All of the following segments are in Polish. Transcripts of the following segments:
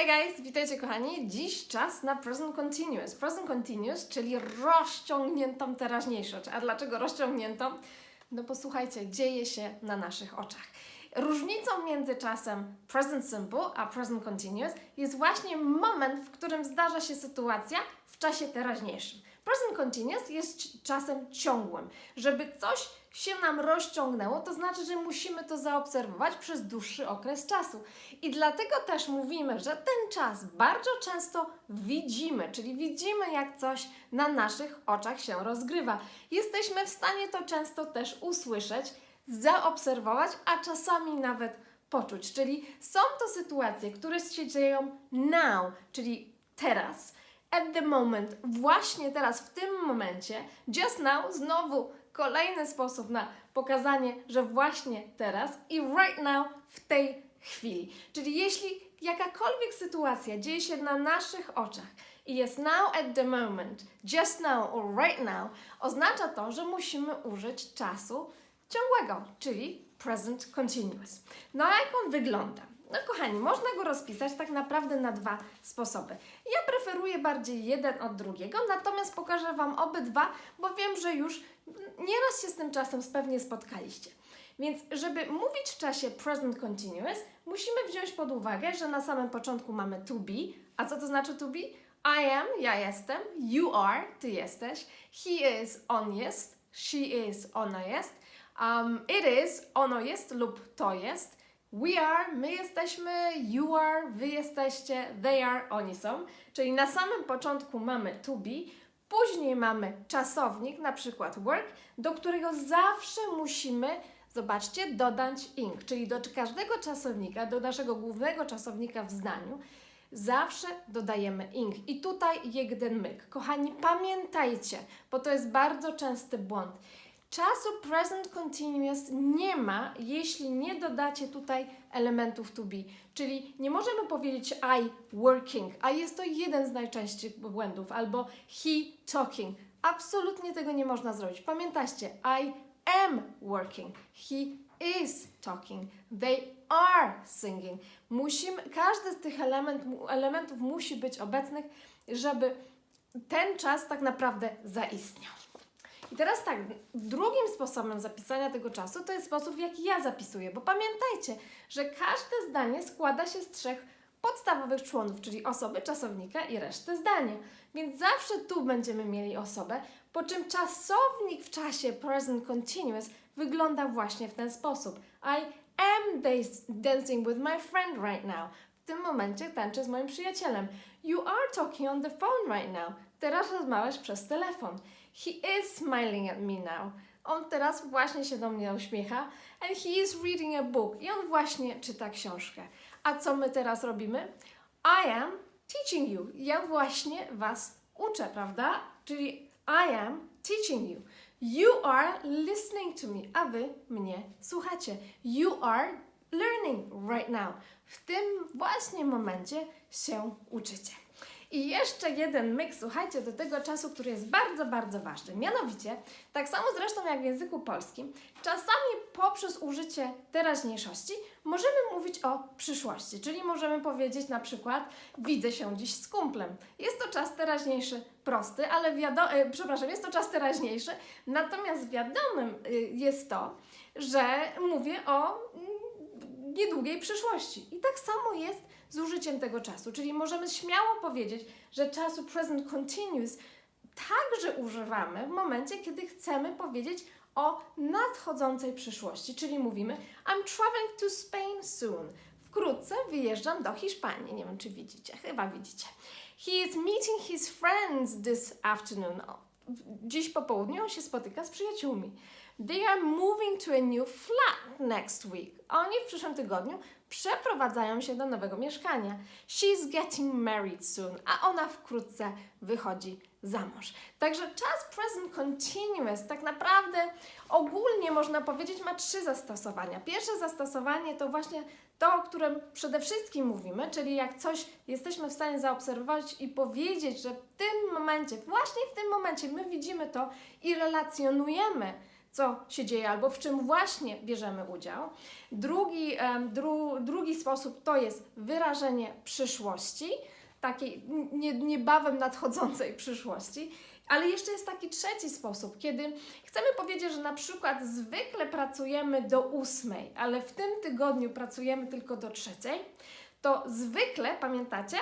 Hi guys, witajcie kochani. Dziś czas na present continuous. Present continuous, czyli rozciągniętą teraźniejszość. A dlaczego rozciągniętą? No posłuchajcie, dzieje się na naszych oczach. Różnicą między czasem present simple a present continuous jest właśnie moment, w którym zdarza się sytuacja w czasie teraźniejszym. Present continuous jest czasem ciągłym. Żeby coś się nam rozciągnęło, to znaczy, że musimy to zaobserwować przez dłuższy okres czasu. I dlatego też mówimy, że ten czas bardzo często widzimy, czyli widzimy, jak coś na naszych oczach się rozgrywa. Jesteśmy w stanie to często też usłyszeć, zaobserwować, a czasami nawet poczuć. Czyli są to sytuacje, które się dzieją now, czyli teraz at the moment, właśnie teraz, w tym momencie, just now, znowu kolejny sposób na pokazanie, że właśnie teraz i right now, w tej chwili. Czyli jeśli jakakolwiek sytuacja dzieje się na naszych oczach i jest now at the moment, just now or right now, oznacza to, że musimy użyć czasu ciągłego, czyli present continuous. No a jak on wygląda? No kochani, można go rozpisać tak naprawdę na dwa sposoby. Ja preferuję bardziej jeden od drugiego, natomiast pokażę Wam obydwa, bo wiem, że już nieraz się z tym czasem pewnie spotkaliście. Więc żeby mówić w czasie present continuous, musimy wziąć pod uwagę, że na samym początku mamy to be. A co to znaczy to be? I am, ja jestem, you are, ty jesteś, he is, on jest, she is, ona jest, um, it is, ono jest lub to jest, We are, my jesteśmy, you are, wy jesteście, they are, oni są. Czyli na samym początku mamy to be, później mamy czasownik, na przykład work, do którego zawsze musimy, zobaczcie, dodać ing. Czyli do każdego czasownika, do naszego głównego czasownika w zdaniu, zawsze dodajemy ing. I tutaj jeden myk. Kochani, pamiętajcie, bo to jest bardzo częsty błąd. Czasu present continuous nie ma, jeśli nie dodacie tutaj elementów to be. Czyli nie możemy powiedzieć I working, a jest to jeden z najczęstszych błędów, albo he talking. Absolutnie tego nie można zrobić. Pamiętajcie, I am working, he is talking, they are singing. Musimy, każdy z tych element, elementów musi być obecnych, żeby ten czas tak naprawdę zaistniał. I teraz tak, drugim sposobem zapisania tego czasu to jest sposób, w jaki ja zapisuję, bo pamiętajcie, że każde zdanie składa się z trzech podstawowych członów, czyli osoby, czasownika i reszty zdania. Więc zawsze tu będziemy mieli osobę, po czym czasownik w czasie present continuous wygląda właśnie w ten sposób. I am dancing with my friend right now. W tym momencie tańczę z moim przyjacielem. You are talking on the phone right now. Teraz rozmawiasz przez telefon. He is smiling at me now. On teraz właśnie się do mnie uśmiecha. And he is reading a book. I on właśnie czyta książkę. A co my teraz robimy? I am teaching you. Ja właśnie Was uczę, prawda? Czyli I am teaching you. You are listening to me, a Wy mnie słuchacie. You are learning right now. W tym właśnie momencie się uczycie. I jeszcze jeden myk, słuchajcie, do tego czasu, który jest bardzo, bardzo ważny. Mianowicie, tak samo zresztą jak w języku polskim, czasami poprzez użycie teraźniejszości możemy mówić o przyszłości, czyli możemy powiedzieć na przykład widzę się dziś z kumplem. Jest to czas teraźniejszy prosty, ale wiadomo, e, przepraszam, jest to czas teraźniejszy, natomiast wiadomym y, jest to, że mówię o mm, niedługiej przyszłości. I tak samo jest z użyciem tego czasu. Czyli możemy śmiało powiedzieć, że czasu present continuous także używamy w momencie, kiedy chcemy powiedzieć o nadchodzącej przyszłości, czyli mówimy I'm traveling to Spain soon. Wkrótce wyjeżdżam do Hiszpanii. Nie wiem, czy widzicie, chyba widzicie. He is meeting his friends this afternoon. Dziś po południu on się spotyka z przyjaciółmi. They are moving to a new flat next week. Oni w przyszłym tygodniu przeprowadzają się do nowego mieszkania. She's getting married soon, a ona wkrótce wychodzi za mąż. Także czas present continuous tak naprawdę ogólnie można powiedzieć ma trzy zastosowania. Pierwsze zastosowanie to właśnie to, o którym przede wszystkim mówimy, czyli jak coś jesteśmy w stanie zaobserwować i powiedzieć, że w tym momencie, właśnie w tym momencie my widzimy to i relacjonujemy co się dzieje albo w czym właśnie bierzemy udział. Drugi, dru, drugi sposób to jest wyrażenie przyszłości, takiej nie, niebawem nadchodzącej przyszłości. Ale jeszcze jest taki trzeci sposób, kiedy chcemy powiedzieć, że na przykład zwykle pracujemy do ósmej, ale w tym tygodniu pracujemy tylko do trzeciej, to zwykle, pamiętacie,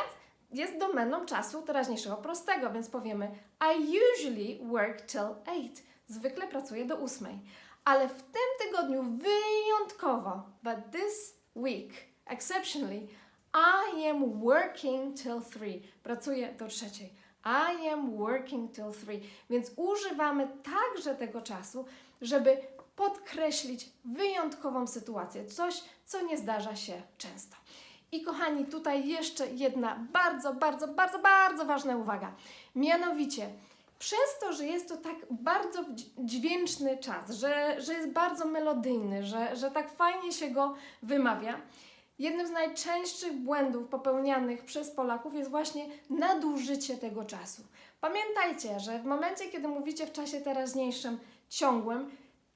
jest domeną czasu teraźniejszego prostego, więc powiemy I usually work till 8. Zwykle pracuję do ósmej. Ale w tym tygodniu wyjątkowo, but this week, exceptionally, I am working till 3. Pracuję do trzeciej. I am working till 3. Więc używamy także tego czasu, żeby podkreślić wyjątkową sytuację, coś, co nie zdarza się często. I kochani, tutaj jeszcze jedna bardzo, bardzo, bardzo, bardzo ważna uwaga. Mianowicie, przez to, że jest to tak bardzo dź- dźwięczny czas, że, że jest bardzo melodyjny, że, że tak fajnie się go wymawia, jednym z najczęstszych błędów popełnianych przez Polaków jest właśnie nadużycie tego czasu. Pamiętajcie, że w momencie, kiedy mówicie w czasie teraźniejszym ciągłym,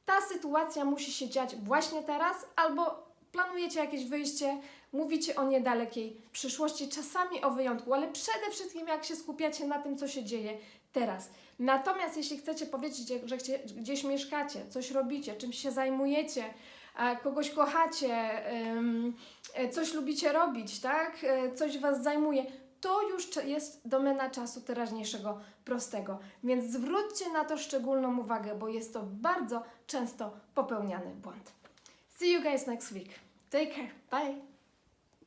ta sytuacja musi się dziać właśnie teraz, albo planujecie jakieś wyjście, mówicie o niedalekiej przyszłości, czasami o wyjątku, ale przede wszystkim jak się skupiacie na tym, co się dzieje teraz. Natomiast jeśli chcecie powiedzieć, że gdzie, gdzieś mieszkacie, coś robicie, czymś się zajmujecie, kogoś kochacie, e, coś lubicie robić, tak? E, Coś Was zajmuje, to już jest domena czasu teraźniejszego prostego. Więc zwróćcie na to szczególną uwagę, bo jest to bardzo często popełniany błąd. See you guys next week. Take care. Bye.